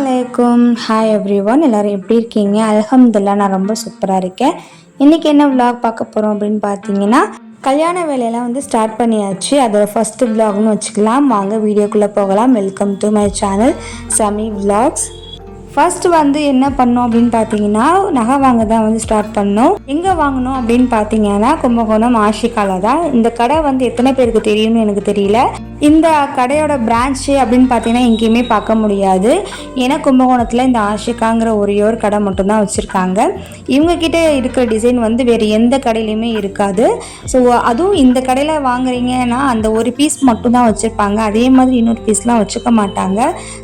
அலைக்கும். Hi every one எல்லோரும் எப்படி இருக்கீங்க? அலகம்துல்லா நான் ரொம்ப சூப்பராக இருக்கேன். இன்றைக்கி என்ன விலாக் பார்க்க போகிறோம் அப்படின்னு பார்த்தீங்கன்னா கல்யாண வேலையெல்லாம் வந்து ஸ்டார்ட் பண்ணியாச்சு. அதோட ஃபஸ்ட்டு விலாக்னு வச்சுக்கலாம். வாங்க வீடியோக்குள்ளே போகலாம். Welcome to my channel Sami vlogs first வந்து என்ன பண்ணோம் அப்படின்னு பார்த்தீங்கன்னா நகை வாங்க தான் வந்து ஸ்டார்ட் பண்ணோம். எங்கே வாங்கினோம் அப்படின்னு பார்த்தீங்கன்னா கும்பகோணம் ஆஷிகாவில் தான். இந்த கடை வந்து எத்தனை பேருக்கு தெரியும்னு எனக்கு தெரியல. இந்த கடையோட பிரான்ச்சு அப்படின்னு பார்த்தீங்கன்னா எங்கேயுமே பார்க்க முடியாது. ஏன்னா கும்பகோணத்தில் இந்த ஆஷிகாங்கிற ஒரே ஒரு கடை மட்டும்தான் வச்சுருக்காங்க. இவங்கக்கிட்ட இருக்கிற டிசைன் வந்து வேறு எந்த கடையிலையுமே இருக்காது. ஸோ அதுவும் இந்த கடையில் வாங்குறீங்கன்னா அந்த ஒரு பீஸ் மட்டும்தான் வச்சுருப்பாங்க. அதே மாதிரி இன்னொரு பீஸ்லாம் வச்சுக்க மாட்டாங்க.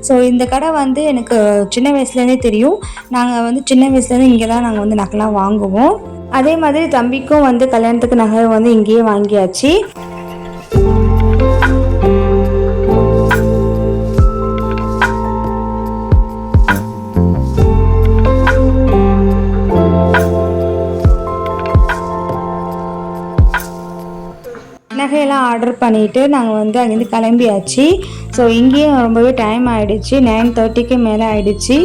ஸோ இந்த கடை வந்து எனக்கு சின்ன வயசுலேருந்தே தெரியும். நாங்கள் வந்து சின்ன வயசுலேருந்து இங்கே தான் நாங்கள் வந்து நகைலாம் வாங்குவோம். அதே மாதிரி தம்பிக்கும் வந்து கல்யாணத்துக்கு நகை வந்து இங்கேயே வாங்கியாச்சு. நகையெல்லாம் ஆர்டர் பண்ணிவிட்டு நாங்கள் வந்து அங்கேருந்து கிளம்பியாச்சு. ஸோ இங்கேயும் ரொம்பவே டைம் ஆகிடுச்சு நைன் தேர்ட்டிக்கு மேலே ஆகிடுச்சு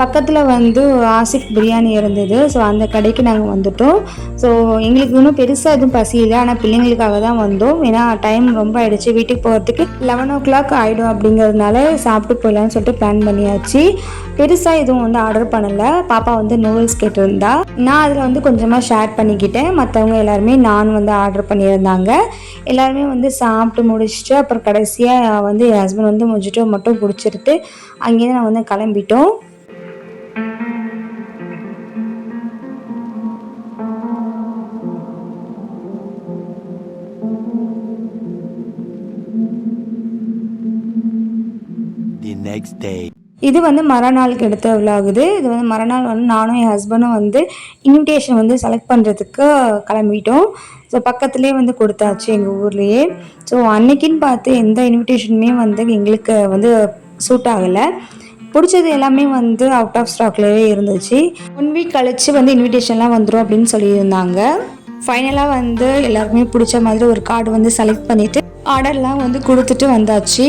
பக்கத்தில் வந்து ஆசிக் பிரியாணி இருந்தது. ஸோ அந்த கடைக்கு நாங்கள் வந்துட்டோம். ஸோ எங்களுக்கு இன்னும் பெருசாக எதுவும் பசி இல்லை. ஆனால் பிள்ளைங்களுக்காக தான் வந்தோம். ஏன்னா டைம் ரொம்ப ஆகிடுச்சு வீட்டுக்கு போகிறதுக்கு லெவன் ஓ கிளாக் ஆகிடும் அப்படிங்கிறதுனால சாப்பிட்டு போயிடலாம்னு சொல்லிட்டு பிளான் பண்ணியாச்சு. பெருசாக எதுவும் வந்து ஆர்டர் பண்ணலை. பாப்பா வந்து நூடுல்ஸ் கேட்டிருந்தா. நான் அதில் வந்து கொஞ்சமாக ஷேர் பண்ணிக்கிட்டேன். மற்றவங்க எல்லாருமே நான் வந்து ஆர்டர் பண்ணியிருந்தாங்க. எல்லாருமே வந்து சாப்பிட்டு முடிச்சுட்டு அப்புறம் கடைசியாக வந்து என் ஹஸ்பண்ட் வந்து முடிச்சுட்டு மட்டும் பிடிச்சிருட்டு அங்கேருந்து நான் வந்து கிளம்பிட்டோம் the next day. இது வந்து மறுநாளுக்கு எடுத்த விழாகுது இது வந்து மறுநாள் வந்து நானும் என் ஹஸ்பண்டும் வந்து இன்விடேஷன் வந்து செலக்ட் பண்ணுறதுக்கு கிளம்பிட்டோம். ஸோ பக்கத்துலேயே வந்து கொடுத்தாச்சு எங்கள் ஊர்லேயே. ஸோ அன்னைக்குன்னு பார்த்து எந்த இன்விடேஷனுமே வந்து எங்களுக்கு வந்து சூட் ஆகலை. பிடிச்சது எல்லாமே வந்து அவுட் ஆஃப் ஸ்டாக்லேயே இருந்துச்சு. ஒன் வீக் கழித்து வந்து இன்விடேஷன்லாம் வந்துடும் அப்படின்னு சொல்லியிருந்தாங்க. ஃபைனலாக வந்து எல்லாருக்குமே பிடிச்ச மாதிரி ஒரு கார்டு வந்து செலக்ட் பண்ணிவிட்டு ஆர்டர்லாம் வந்து கொடுத்துட்டு வந்தாச்சு.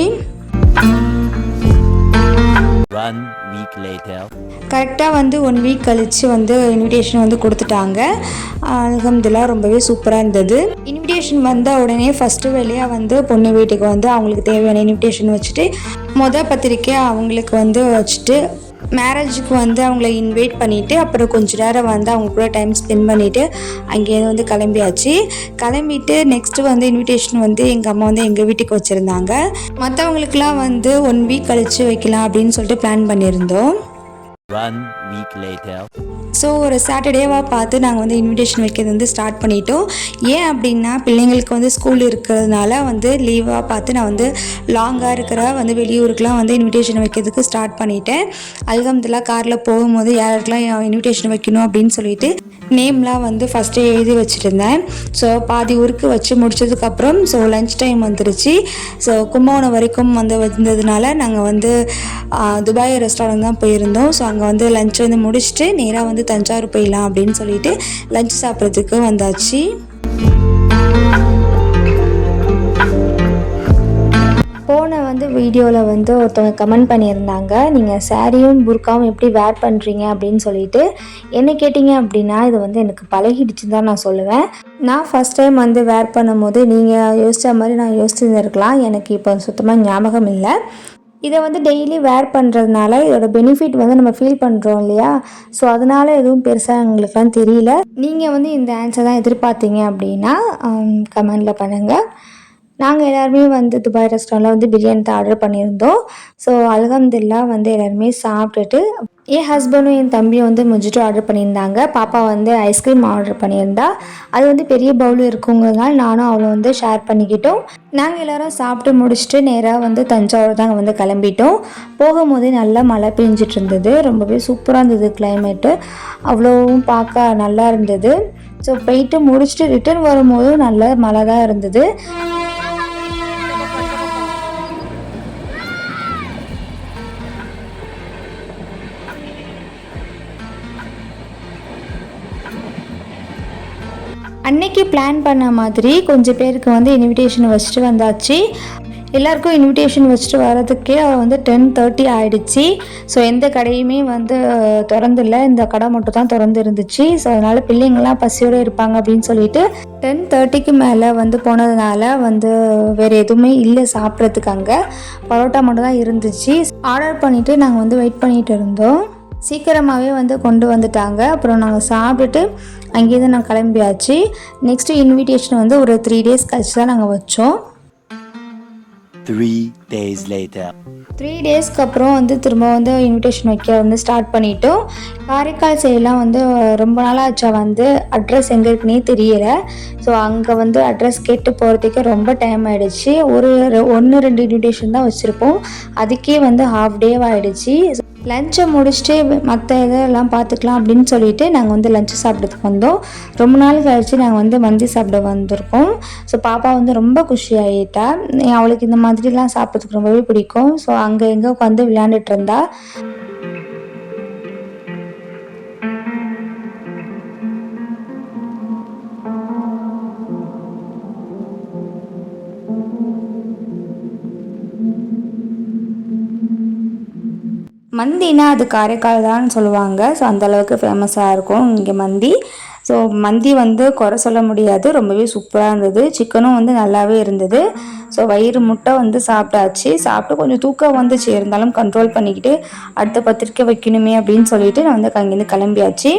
ஒன் வீக் லேட்டர் கரெக்டாக வந்து ஒன் வீக் கழித்து வந்து இன்விடேஷன் வந்து கொடுத்துட்டாங்க. அலகம்துல்லா ரொம்பவே சூப்பராக இருந்தது. இன்விடேஷன் வந்த உடனே ஃபஸ்ட்டு வேலையாக வந்து பொண்ணு வீட்டுக்கு வந்து அவங்களுக்கு தேவையான இன்விடேஷன் வச்சுட்டு மொதல் பத்திரிக்கை அவங்களுக்கு வந்து வச்சுட்டு மேரேஜுக்கு வந்து அவங்கள இன்வைட் பண்ணிவிட்டு அப்புறம் கொஞ்ச நேரம் வந்து அவங்க கூட டைம் ஸ்பெண்ட் பண்ணிவிட்டு அங்கேருந்து வந்து கிளம்பியாச்சு. கிளம்பிட்டு நெக்ஸ்ட்டு வந்து இன்விடேஷன் வந்து எங்கள் அம்மா வந்து எங்கள் வீட்டுக்கு வச்சுருந்தாங்க. மற்றவங்களுக்குலாம் வந்து ஒன் வீக் கழித்து வைக்கலாம் அப்படின்னு சொல்லிட்டு பிளான் பண்ணியிருந்தோம். ஸோ ஒரு சாட்டர்டேவாக பார்த்து நாங்கள் வந்து இன்விடேஷன் வைக்கிறது வந்து ஸ்டார்ட் பண்ணிட்டோம். ஏன் அப்படின்னா பிள்ளைங்களுக்கு வந்து ஸ்கூல் இருக்கிறதுனால வந்து லீவாக பார்த்து நான் வந்து லாங்காக இருக்கிற வந்து வெளியூருக்குலாம் வந்து இன்விடேஷன் வைக்கிறதுக்கு ஸ்டார்ட் பண்ணிட்டேன். அல்கம்துல்லா காரில் போகும்போது யாருக்கெல்லாம் இன்விடேஷன் வைக்கணும் அப்படின்னு சொல்லிட்டு நேம்லாம் வந்து ஃபஸ்ட்டே எழுதி வச்சுருந்தேன் ஸோ பாதி ஊருக்கு வச்சு முடிச்சதுக்கப்புறம் ஸோ லஞ்ச் டைம் வந்துருச்சு. ஸோ கும்பகோணம் வரைக்கும் வந்து வந்ததுனால நாங்கள் வந்து துபாய் ரெஸ்டாரண்ட் தான் போயிருந்தோம். ஸோ அங்கே வந்து லஞ்ச் வந்து முடிச்சுட்டு நேராக வந்து தஞ்சாவூர் போயிடலாம் அப்படின்னு சொல்லிட்டு லஞ்ச் சாப்பிட்றதுக்கு வந்தாச்சு. போன வந்து வீடியோவில் வந்து ஒருத்தவங்க கமெண்ட் பண்ணியிருந்தாங்க. நீங்கள் சாரியும் புர்காவும் எப்படி வேர் பண்ணுறீங்க அப்படின்னு சொல்லிட்டு. என்ன கேட்டிங்க அப்படின்னா இது வந்து எனக்கு பழகிடுச்சுன்னு தான் நான் சொல்லுவேன். நான் ஃபஸ்ட் டைம் வந்து வேர் பண்ணும்போது நீங்கள் யோசித்த மாதிரி நான் யோசிச்சுருந்துருக்கலாம். எனக்கு இப்போ சுத்தமாக ஞாபகம் இல்லை. இதை வந்து டெய்லி வேர் பண்ணுறதுனால இதோட பெனிஃபிட் வந்து நம்ம ஃபீல் பண்ணுறோம் இல்லையா? ஸோ அதனால் எதுவும் பெருசாக எங்களுக்குலாம் தெரியல. நீங்கள் வந்து இந்த ஆன்சர் தான் எதிர்பார்த்தீங்க அப்படின்னா um, கமெண்டில் பண்ணுங்கள் நாங்கள் எல்லாருமே வந்து துபாய் ரெஸ்டாரண்ட்டில் வந்து பிரியாணி தான் ஆர்டர் பண்ணியிருந்தோம். ஸோ அலகம்துல்லா வந்து எல்லாருமே சாப்பிட்டுட்டு என் ஹஸ்பண்டும் என் தம்பியும் வந்து முஜிட்டு ஆர்டர் பண்ணியிருந்தாங்க. பாப்பா வந்து ஐஸ்கிரீம் ஆர்டர் பண்ணியிருந்தா. அது வந்து பெரிய பவுல் இருக்குங்கிறதுனால நானும் அவளை வந்து ஷேர் பண்ணிக்கிட்டோம். நாங்கள் எல்லாரும் சாப்பிட்டு முடிச்சுட்டு நேராக வந்து தஞ்சாவூர் தாங்க வந்து கிளம்பிட்டோம். போகும்போதே நல்லா மழை பெஞ்சிட்டு இருந்தது. ரொம்பவே சூப்பராக இருந்தது கிளைமேட்டு அவ்வளோவும் பார்க்க நல்லா இருந்தது. ஸோ போயிட்டு முடிச்சுட்டு ரிட்டர்ன் வரும்போதும் நல்ல மழை தான் இருந்தது. அன்னைக்கு பிளான் பண்ண மாதிரி கொஞ்சம் பேருக்கு வந்து இன்விடேஷன் வச்சுட்டு வந்தாச்சு. எல்லாருக்கும் இன்விடேஷன் வச்சுட்டு வரதுக்கே வந்து டென் தேர்ட்டி ஆகிடுச்சி ஸோ எந்த கடையுமே வந்து திறந்தில்ல. இந்த கடை மட்டும் தான் திறந்து இருந்துச்சு ஸோ அதனால் பிள்ளைங்கள்லாம் பசியோடு இருப்பாங்க அப்படின்னு சொல்லிட்டு டென் தேர்ட்டிக்கு மேலே வந்து போனதுனால வந்து வேறு எதுவுமே இல்லை சாப்பிட்றதுக்கு அங்கே. பரோட்டா மட்டும் தான் இருந்துச்சு. ஆர்டர் பண்ணிவிட்டு நாங்கள் வந்து வெயிட் பண்ணிகிட்டு இருந்தோம். சீக்கிரமாகவே வந்து கொண்டு வந்துட்டாங்க. அப்புறம் நாங்கள் சாப்பிட்டுட்டு அங்கேருந்து நான் கிளம்பியாச்சு. நெக்ஸ்ட்டு இன்விடேஷன் வந்து ஒரு த்ரீ டேஸ் கழிச்சு தான் நாங்கள் வச்சோம். Three days later. த்ரீ டேஸ்க்கு அப்புறம் வந்து திரும்ப வந்து இன்விடேஷன் வைக்க வந்து ஸ்டார்ட் பண்ணிட்டோம். காரைக்கால் சைடெலாம் வந்து ரொம்ப நாளாச்சா வந்து அட்ரஸ் எங்கே இருக்குன்னே தெரியல. ஸோ அங்கே வந்து அட்ரஸ் கேட்டு போகிறதுக்கே ரொம்ப டைம் ஆகிடுச்சு ஒரு ஒன்று ரெண்டு இன்விடேஷன் தான் வச்சுருப்போம். அதுக்கே வந்து ஹாஃப் டேவ் ஆகிடுச்சு லஞ்சை முடிச்சுட்டு மற்ற இதெல்லாம் பார்த்துக்கலாம் அப்படின்னு சொல்லிட்டு நாங்கள் வந்து லஞ்சு சாப்பிட்றதுக்கு வந்தோம். ரொம்ப நாள் கழித்து நாங்கள் வந்து மந்தி சாப்பிட வந்திருக்கோம். ஸோ பாப்பா வந்து ரொம்ப குஷி ஆகிட்டா அவளுக்கு இந்த மாதிரிலாம் சாப்பிட்றதுக்கு ரொம்பவே பிடிக்கும். ஸோ அங்கே எங்கே உட்காந்து விளையாண்டுட்டு இருந்தா. மந்தினா அது காரைக்கால் தான் சொல்லுவாங்க. ஸோ அந்தளவுக்கு ஃபேமஸாக இருக்கும் இங்கே மந்தி. ஸோ மந்தி வந்து குறை சொல்ல முடியாது. ரொம்பவே சூப்பராக இருந்தது. சிக்கனும் வந்து நல்லாவே இருந்தது. ஸோ வயிறு முட்டை வந்து சாப்பிட்டாச்சு. சாப்பிட்டு கொஞ்சம் தூக்கம் வந்துச்சு. இருந்தாலும் கண்ட்ரோல் பண்ணிக்கிட்டு அடுத்த பத்திரிக்கை வைக்கணுமே அப்படின்னு சொல்லிட்டு நான் வந்து அங்கேருந்து கிளம்பியாச்சு.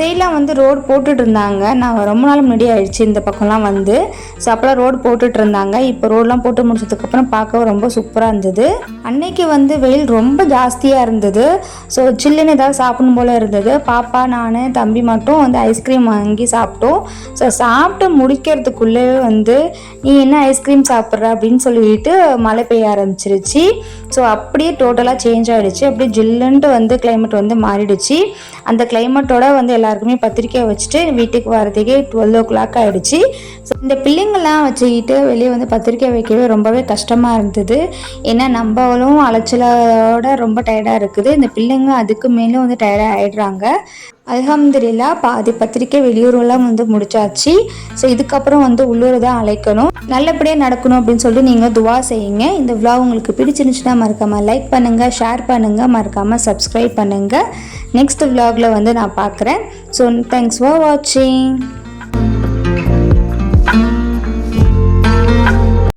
சைட்லாம் வந்து ரோடு போட்டுட்டு இருந்தாங்க நான் ரொம்ப நாள் முன்னாடி ஆயிடுச்சு இந்த பக்கம்லாம் வந்து. ஸோ அப்போலாம் ரோடு போட்டுட்டு இருந்தாங்க இப்போ ரோடெலாம் போட்டு முடிச்சதுக்கப்புறம் பார்க்க ரொம்ப சூப்பராக இருந்தது. அன்னைக்கு வந்து வெயில் ரொம்ப ஜாஸ்தியாக இருந்தது. ஸோ சில்லுன்னு ஏதாவது சாப்பிடணும் போல் இருந்தது. பாப்பா நான் தம்பி மட்டும் வந்து ஐஸ்கிரீம் வாங்கி சாப்பிட்டோம். ஸோ சாப்பிட்டு முடிக்கிறதுக்குள்ளே வந்து நீ என்ன ஐஸ்கிரீம் சாப்பிட்ற? அப்படின்னு சொல்லிட்டு மழை பெய்ய ஆரம்பிச்சிருச்சு. ஸோ அப்படியே டோட்டலாக சேஞ்ச் ஆகிடுச்சு அப்படியே ஜில்லுன்ட்டு வந்து கிளைமேட் வந்து மாறிடுச்சு. அந்த கிளைமேட்டோட வந்து எல்லா எல்லாருக்குமே பத்திரிக்கை வச்சுட்டு வீட்டுக்கு வரதுக்கே டுவெல் ஓ கிளாக் ஆகிடுச்சு ஸோ இந்த பிள்ளைங்கள்லாம் வச்சுக்கிட்டு வெளியே வந்து பத்திரிக்கை வைக்கவே ரொம்பவே கஷ்டமாக இருந்தது. ஏன்னா நம்மளும் அலைச்சலோட ரொம்ப டயர்டாக இருக்குது. இந்த பிள்ளைங்க அதுக்கு மேலும் வந்து டயர்டாக ஆயிடுறாங்க. அலமதுல்லா பாதி பத்திரிக்கை வெளியூரெல்லாம் வந்து முடிச்சாச்சு. ஸோ இதுக்கப்புறம் வந்து உள்ளூர் தான் அழைக்கணும். நல்லபடியாக நடக்கணும் அப்படின்னு சொல்லிட்டு நீங்கள் துவா செய்யுங்க. இந்த விழா உங்களுக்கு பிடிச்சிருந்துச்சுன்னா மறக்காமல் லைக் பண்ணுங்கள் ஷேர் பண்ணுங்கள் மறக்காமல் சப்ஸ்கிரைப் பண்ணுங்கள் நெக்ஸ்ட் vlogல வந்து நான் பார்க்குறேன். ஸோ தேங்க்ஸ் ஃபார் வாட்சிங்